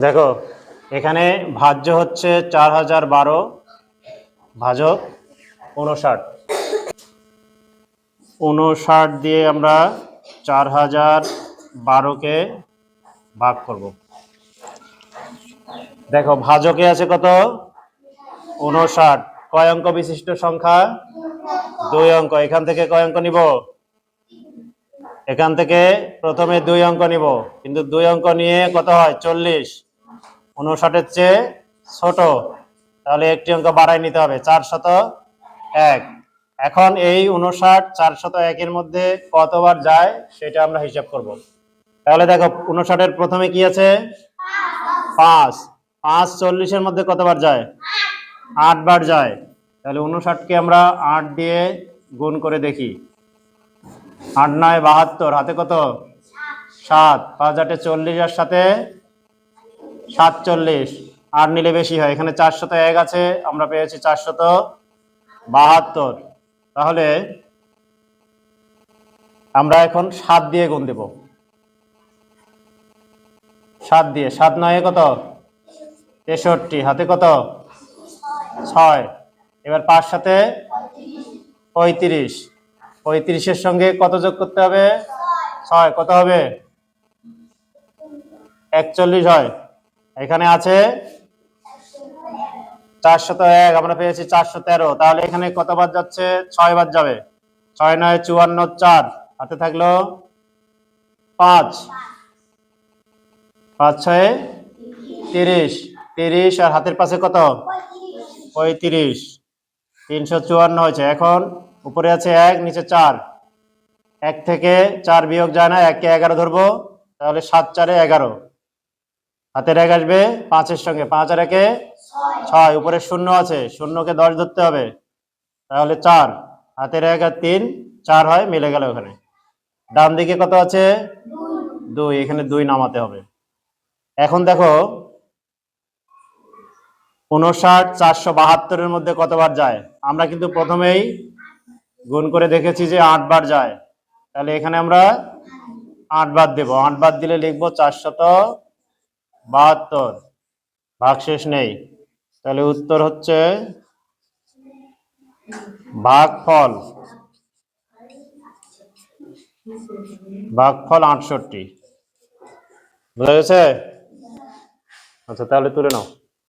দেখো, এখানে ভাজ্য হচ্ছে চার হাজার বারো, ভাজক উনষাট উনষাট দিয়ে আমরা চার হাজার বারোকে ভাগ করব। দেখো, ভাজকে আছে কত? উনষাট কয় অঙ্ক বিশিষ্ট সংখ্যা? দুই অঙ্ক। এখান থেকে কয় অঙ্ক নিব? এখান থেকে প্রথমে দুই অঙ্ক নিব। কিন্তু দুই অঙ্ক নিয়ে কত হয়? চল্লিশ। উনষাটের চেয়ে ছোট। তাহলে একটি অঙ্ক বাড়াই নিতে হবে, চার শত এক। এখন এই উনষাট চার শত একের মধ্যে কতবার যায় সেটা আমরা হিসাব করব। তাহলে দেখো উনষাটের প্রথমে কি আছে? পাঁচ। পাঁচ চল্লিশের মধ্যে কতবার যায়? আট বার যায়। তাহলে উনষাটকে আমরা আট দিয়ে গুণ করে দেখি। আট নয়, বাহাত্তর। হাতে কত? সাত। পাঁচ আটে চল্লিশ আর সাথে সাতচল্লিশ। আট নিলে বেশি হয়। এখানে চারশত এক আছে, আমরা পেয়েছি চারশত বাহাত্তর। তাহলে আমরা এখন সাত দিয়ে গুণ দেব। সাত দিয়ে। সাত নয় কত? তেষট্টি। হাতে কত? ছয়। এবার পাঁচ সাথে পঁয়ত্রিশ। পঁয়ত্রিশের সঙ্গে কত যোগ করতে হবে? ছয়। কত হবে? একচল্লিশ হয়। এখানে আছে চারশত এক, আমরা পেয়েছি চারশো তেরো। তাহলে এখানে কত বার যাচ্ছে? ছয় বার যাবে। ছয় নয়, চুয়ান্ন, চার। হাতে থাকল পাঁচ। পাঁচ ছয়, তিরিশ। তিরিশ আর হাতের পাশে কত? পঁয়ত্রিশ। তিনশো চুয়ান্ন হয়েছে। এখন উপরে আছে এক, নিচে চার। এক থেকে চার বিয়োগ যায় না এককে এগারো ধরবো। তাহলে সাত চারে এগারো। হাতের এক আসবে পাঁচের সঙ্গে পাঁচ আর একে ছয়। উপরে শূন্য আছে শূন্যকে দশ ধরতে হবে। তাহলে চার হাতের এক আর তিন চার হয় মিলে গেল ওখানে ডান দিকে কত আছে? দুই। এখানে দুই নামাতে হবে। এখন দেখো উনষাট চারশো বাহাত্তরের মধ্যে কতবার যায়? আমরা কিন্তু প্রথমেই গুণ করে দেখেছি যে আট বার যায়। তাহলে এখানে আমরা আট বার দেব। আট বার দিলে লিখব চারশত বাহাত্তর। ভাগশেষ নেই। তাহলে উত্তর হচ্ছে ভাগফল। ভাগফল আটষট্টি। বুঝা গেছে? আচ্ছা তাহলে তুলে নাও।